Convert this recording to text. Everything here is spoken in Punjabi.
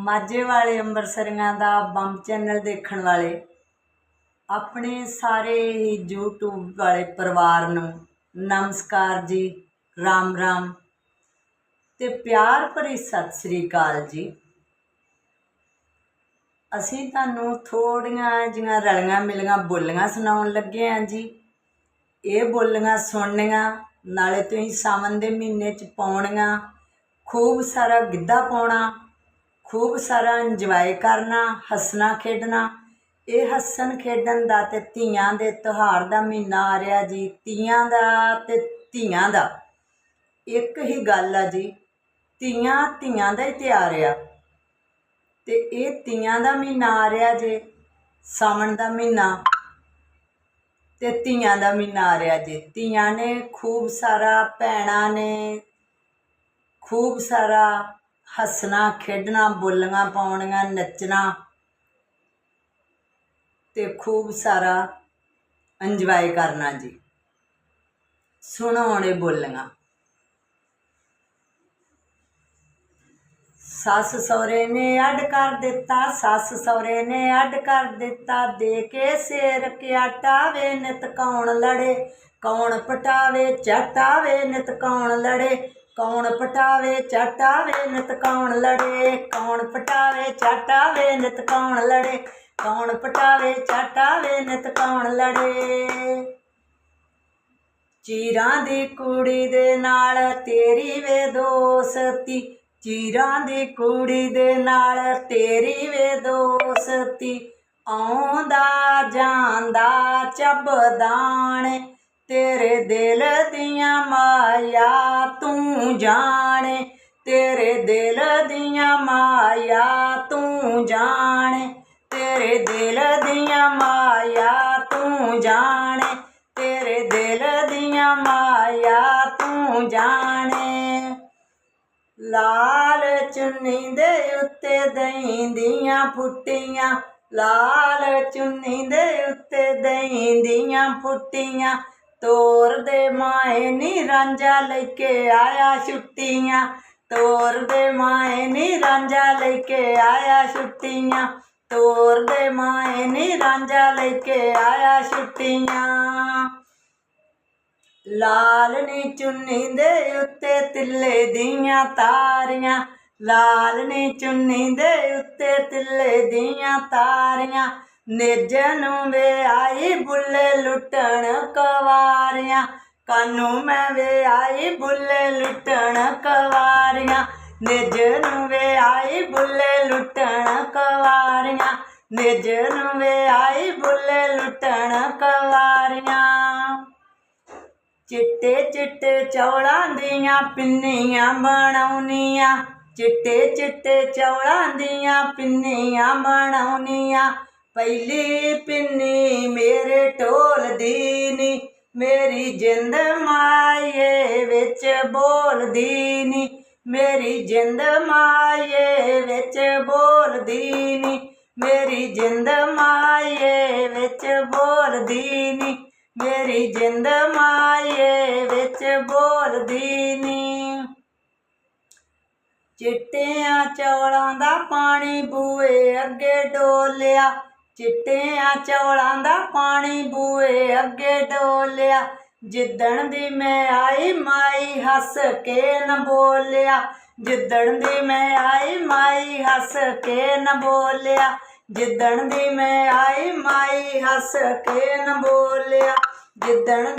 ਮਾਝੇ ਵਾਲੇ ਅੰਮ੍ਰਿਤਸਰੀਆਂ ਦਾ ਬੰਬ ਚੈਨਲ ਦੇਖਣ ਵਾਲੇ, ਆਪਣੇ ਸਾਰੇ ਹੀ YouTube ਵਾਲੇ ਪਰਿਵਾਰ ਨੂੰ ਨਮਸਕਾਰ ਜੀ, ਰਾਮ ਰਾਮ ਤੇ ਪਿਆਰ ਭਰੀ ਸਤਿ ਸ੍ਰੀ ਅਕਾਲ ਜੀ। ਅਸੀਂ ਤੁਹਾਨੂੰ ਥੋੜੀਆਂ ਜਿਹੀਆਂ ਰਲੀਆਂ ਮਿਲੀਆਂ ਬੋਲੀਆਂ ਸੁਣਾਉਣ ਲੱਗੇ ਆਂ ਜੀ। ਇਹ ਬੋਲੀਆਂ ਸੁਣਨੀਆਂ, ਨਾਲੇ ਤੁਸੀਂ ਸਾਵਣ ਦੇ ਮਹੀਨੇ ਚ ਪਾਉਣੀਆਂ, ਖੂਬ ਸਾਰਾ ਗਿੱਧਾ ਪਾਉਣਾ ਖੂਬ ਸਾਰਾ ਇੰਜੋਏ ਕਰਨਾ, ਹੱਸਣਾ, ਖੇਡਣਾ। ਇਹ ਹੱਸਣ ਖੇਡਣ ਦਾ ਤੇ ਧੀਆਂ ਦੇ ਤਿਉਹਾਰ ਦਾ ਮਹੀਨਾ ਆ ਰਿਹਾ ਜੀ। ਤੀਆਂ ਦਾ ਤੇ ਧੀਆਂ ਦਾ। ਇੱਕ ਹੀ ਗੱਲ ਆ ਜੀ, ਧੀਆਂ ਧੀਆਂ ਦਾ ਹੀ ਤਿਉਹਾਰ ਆ। ਤੇ ਇਹ ਤੀਆਂ ਦਾ ਮਹੀਨਾ ਆ ਰਿਹਾ ਜੇ, ਸਾਵਣ ਦਾ ਮਹੀਨਾ, ਤੇ ਧੀਆਂ ਦਾ ਮਹੀਨਾ ਆ ਰਿਹਾ ਜੀ। ਧੀਆਂ ਨੇ ਖੂਬ ਸਾਰਾ, ਭੈਣਾਂ ਨੇ ਖੂਬ ਸਾਰਾ ਹੱਸਣਾ, ਖੇਡਣਾ, ਬੋਲੀਆਂ ਪਾਉਣੀਆਂ, ਨੱਚਣਾ ਤੇ ਖੂਬ ਸਾਰਾ ਇੰਜੋਏ ਕਰਨਾ ਜੀ। ਸੁਣੋ ਹੁਣ ਇਹ ਬੋਲੀਆਂ। ਸੱਸ ਸਹੁਰੇ ਨੇ ਅੱਡ ਕਰ ਦਿੱਤਾ, ਸੱਸ ਸਹੁਰੇ ਨੇ ਅੱਡ ਕਰ ਦਿੱਤਾ, ਦੇ ਕੇ ਸਿਰ ਕਿਆਟਾ ਵੇ ਨਿਤ ਕੌਣ ਲੜੇ, ਕੌਣ ਪਟਾਵੇ, ਚਟਾਵੇ ਨਿਤ ਕੌਣ ਲੜੇ ਕੌਣ ਪਟਾਵੇ ਚਟਾਵੇ ਨਿਤ ਕੌਣ ਲੜੇ? ਕੌਣ ਪਟਾਵੇ ਚਟਾਵੇ ਨਿਤ ਕੌਣ ਲੜੇ? ਕੌਣ ਪਟਾਵੇ ਚਟਾਵੇ ਨਿਤ ਕੌਣ ਲੜੇ? ਚੀਰਾਂ ਦੀ ਕੁੜੀ ਦੇ ਨਾਲ ਤੇਰੀ ਵੇ ਦੋਸਤੀ। ਚੀਰਾਂ ਦੀ ਕੁੜੀ ਦੇ ਨਾਲ ਤੇਰੀ ਵੇ ਦੋਸਤੀ। ਆਉਂਦਾ ਜਾਂਦਾ ਚੱਬਦਾਣੇ ਤੇਰੇ ਦਿਲ ਦੀਆਂ ਮਾਇਆ ਤੂੰ ਜਾਣੇ। ਤੇਰੇ ਦਿਲ ਦੀਆਂ ਮਾਇਆ ਤੂੰ ਜਾਣੇ। ਤੇਰੇ ਦਿਲ ਦੀਆਂ ਮਾਇਆ ਤੂੰ ਜਾਣੇ। ਤੇਰੇ ਦਿਲ ਦੀਆਂ ਮਾਇਆ ਤੂੰ ਜਾਣੇ। ਲਾਲ ਚੁੰਨੀ ਦੇ ਉੱਤੇ ਦਹੀਂ ਦੀਆਂ ਫੁੱਟੀਆਂ ਲਾਲ ਚੁੰਨੀ ਦੇ ਉੱਤੇ ਦਹੀਂ ਦੀਆਂ ਫੁੱਟੀਆਂ ਤੋਰ ਦੇ ਮਾਏ ਨੀ ਰਾਂਝਾ ਲੈ ਕੇ ਆਇਆ ਛੁੱਟੀਆਂ। ਤੋਰ ਦੇ ਮਾਏ ਨੀ ਰਾਂਝਾ ਲੈ ਕੇ ਆਇਆ ਛੁੱਟੀਆਂ। ਤੋਰ ਦੇ ਮਾਏ ਨੀ ਰਾਂਝਾ ਲੈ ਕੇ ਆਇਆ ਛੁੱਟੀਆਂ। ਲਾਲ ਨੀ ਚੁੰਨੀ ਦੇ ਉੱਤੇ ਤਿੱਲੇ ਦੀਆਂ ਤਾਰੀਆਂ। ਲਾਲ ਨੀ ਚੁੰਨੀ ਦੇ ਉੱਤੇ ਤਿੱਲੇ ਦੀਆਂ ਤਾਰੀਆਂ। ਨਿਜ ਨੂੰ ਵੇ ਆਈ ਬੁੱਲੇ ਲੁੱਟਣ ਕਵਾਰੀਆਂ। ਕਾਨੂੰ ਮੈਂ ਵੇ ਆਈ ਬੁੱਲੇ ਲੁੱਟਣ ਕਵਾਰੀਆਂ। ਨਿਜ ਨੂੰ ਵੇ ਆਈ ਬੁੱਲੇ ਲੁੱਟਣ ਕਵਾਰੀਆਂ। ਨਿਜ ਨੂੰ ਵੇ ਆਈ ਬੁੱਲੇ ਲੁੱਟਣ ਕਵਾਰੀਆਂ। ਚਿੱਟੇ ਚਿੱਟੇ ਚੌਲਾਂ ਦੀਆਂ ਪਿੰਨੀਆਂ ਬਣਾਉਣੀਆਂ। ਚਿੱਟੇ ਚਿੱਟੇ ਚੌਲਾਂ ਦੀਆਂ ਪਿੰਨੀਆਂ ਬਣਾਉਣੀਆਂ। ਪਹਿਲੀ ਪਿੰਨੀ ਮੇਰੇ ਢੋਲ ਦੀ ਮੇਰੀ ਜਿੰਦ ਮਾਏ ਵਿੱਚ ਬੋਲਦੀ ਨੀ ਮੇਰੀ ਜਿੰਦ ਮਾਏ ਵਿੱਚ ਬੋਲਦੀ ਨੀ ਮੇਰੀ ਜਿੰਦ ਮਾਏ ਵਿੱਚ ਬੋਲਦੀ ਨੀ ਮੇਰੀ ਜਿੰਦ ਮਾਏ ਵਿੱਚ ਬੋਲਦੀ ਨੀ ਚਿੱਟਿਆਂ ਚੌਲਾਂ ਦਾ ਪਾਣੀ ਬੂਏ ਅੱਗੇ ਡੋਲਿਆ ਚਿੱਟਿਆਂ ਚੌਲਾਂ ਦਾ ਪਾਣੀ ਬੂਏ ਅੱਗੇ ਡੋਲਿਆ। ਜਿੱਦਣ ਦੀ ਮੈਂ ਆਈ, ਮਾਈ ਹੱਸ ਕੇ ਨ ਬੋਲਿਆ। ਜਿੱਦਣ ਦੀ ਮੈਂ ਆਈ, ਮਾਈ ਹੱਸ ਕੇ ਨ ਬੋਲਿਆ। ਜਿੱਦਣ ਦੀ ਮੈਂ ਆਈ, ਮਾਈ ਹੱਸ ਕੇ ਨ ਬੋਲਿਆ। ਜਿੱਦਣ ਦੀ